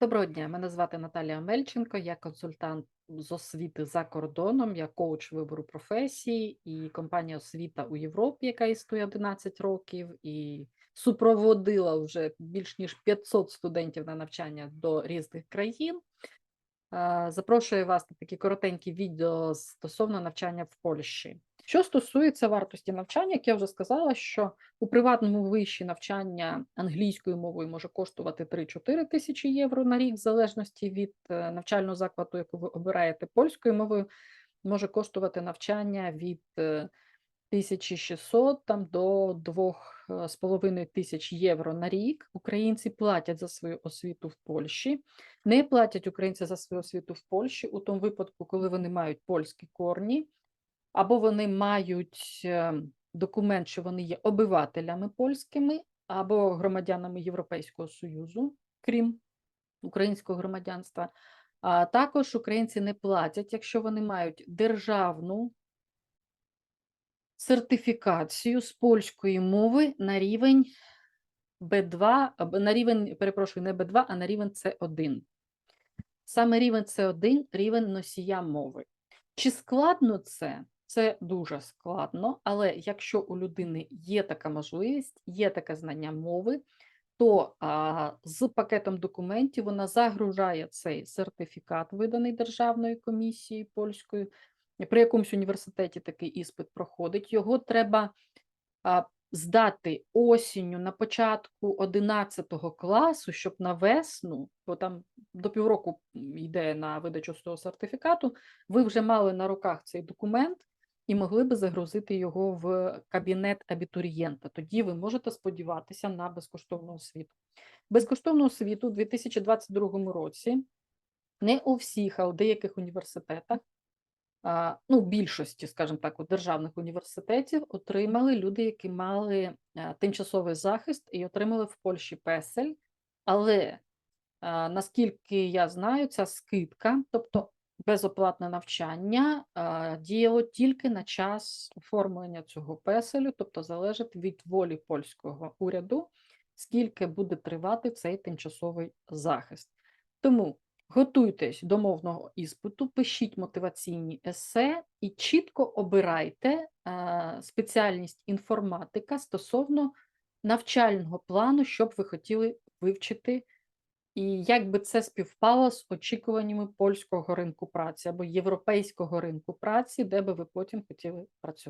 Доброго дня, мене звати Наталія Мельченко, я консультант з освіти за кордоном, я коуч вибору професії і компанія освіта у Європі, яка існує 11 років, і супроводила вже більш ніж 500 студентів на навчання до різних країн. Е, Запрошую вас на такі коротенькі відео стосовно навчання в Польщі. Що стосується вартості навчання, як я вже сказала, що у приватному виші навчання англійською мовою може коштувати 3-4 тисячі євро на рік, в залежності від е, навчального закладу, яку ви обираєте польською мовою, може коштувати навчання від е, 1600 там, до 2,5 тисяч євро на рік. Українці платять за свою освіту в Польщі. Не платять українці за свою освіту в Польщі у тому випадку, коли вони мають польські корні, або вони мають е, документ, що вони є обивателями польськими, або громадянами Європейського Союзу, крім українського громадянства. А також українці не платять, якщо вони мають державну сертифікацію з польської мови на рівень Б2, або на рівень, перепрошую, не Б2, а на рівень С1. Саме рівень С1 рівень носія мови. Чи складно це? Це дуже складно, але якщо у людини є така можливість, є таке знання мови, то а, з пакетом документів вона загружає цей сертифікат, виданий Державною комісією польською, при якомусь університеті такий іспит проходить. Його треба а, здати осінню на початку 11 класу, щоб на весну, бо там до півроку йде на видачу з того сертифікату, ви вже мали на руках цей документ і могли би загрузити його в кабінет абітурієнта. Тоді ви можете сподіватися на безкоштовну освіту. Безкоштовну освіту у 2022 році не у всіх, а у деяких університетах ну, більшості, скажімо так, у державних університетів отримали люди, які мали тимчасовий захист і отримали в Польщі песель. Але наскільки я знаю, ця скидка, тобто безоплатне навчання, діяло тільки на час оформлення цього песелю, тобто залежить від волі польського уряду, скільки буде тривати цей тимчасовий захист. Тому Готуйтесь до мовного іспиту, пишіть мотиваційні есе і чітко обирайте спеціальність інформатика стосовно навчального плану, що б ви хотіли вивчити, і як би це співпало з очікуваннями польського ринку праці або європейського ринку праці, де би ви потім хотіли працювати.